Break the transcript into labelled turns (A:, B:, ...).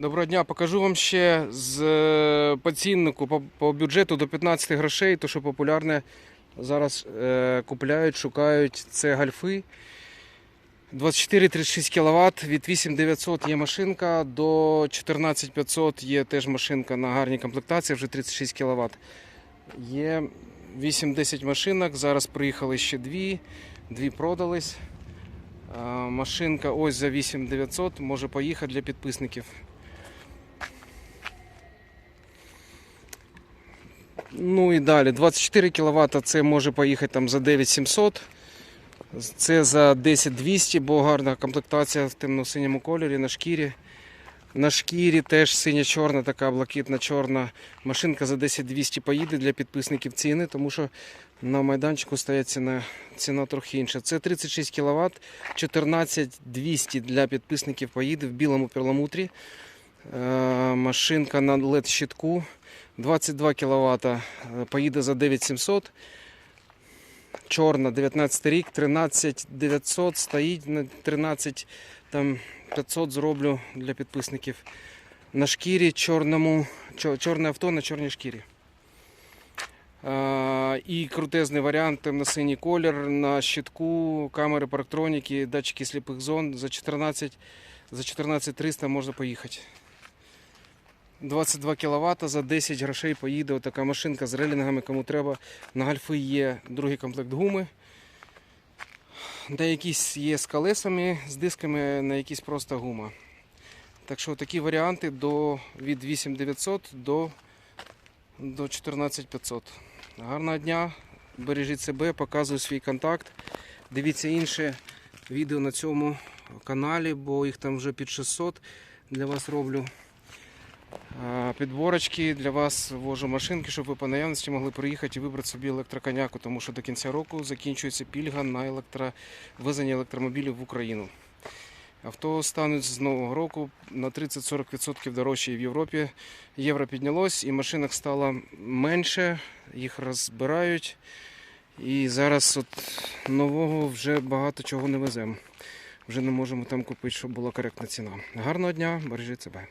A: Доброго дня, покажу вам ще з е, по ціннику по, по бюджету до 15 грошей, то що популярне зараз е, купляють, шукають. Це гальфи. 24-36 кВт, від 8900 є машинка, до 14500 є теж машинка на гарній комплектації, вже 36 кВт. Є 8-10 машинок, зараз приїхали ще дві, дві продались. Машинка ось за 8900 може поїхати для підписників. Ну і далі 24 кВт це може поїхати там за 9700. Це за 10200, бо гарна комплектація в темно-синьому кольорі на шкірі. На шкірі теж синя-чорна, така блакитна-чорна машинка за 10200 поїде для підписників ціни, тому що на майданчику стоять ціна, ціна трохи інша. Це 36 кВт, 14200 для підписників поїде в білому перламутрі. Е, машинка на LED щитку 22 кВт поїде за 9700. Чорна 19 рік, 13 900 стоїть на 13 там 500 зроблю для підписників. На шкірі чорному, чорне авто на чорній шкірі. А, і крутезний варіант темно-синій колір на щитку, камери парктроніки, датчики сліпих зон за 14 за 14 300 можна поїхати. 22 кВт за 10 грошей поїде отака машинка з релінгами, кому треба. На гальфи є другий комплект гуми. Деякі є з колесами, з дисками, на якісь просто гума. Так що такі варіанти до, від 8900 до, до 14500. Гарного дня, бережіть себе, показую свій контакт. Дивіться інше відео на цьому каналі, бо їх там вже під 600 для вас роблю. Підборочки для вас вожу машинки, щоб ви по наявності могли приїхати і вибрати собі електроконяку, тому що до кінця року закінчується пільга на електровезення електромобілів в Україну. Авто стануть з нового року на 30-40% дорожче в Європі. Євро піднялось і машинок стало менше, їх розбирають. І зараз от нового вже багато чого не веземо. Вже не можемо там купити, щоб була коректна ціна. Гарного дня, бережіть себе.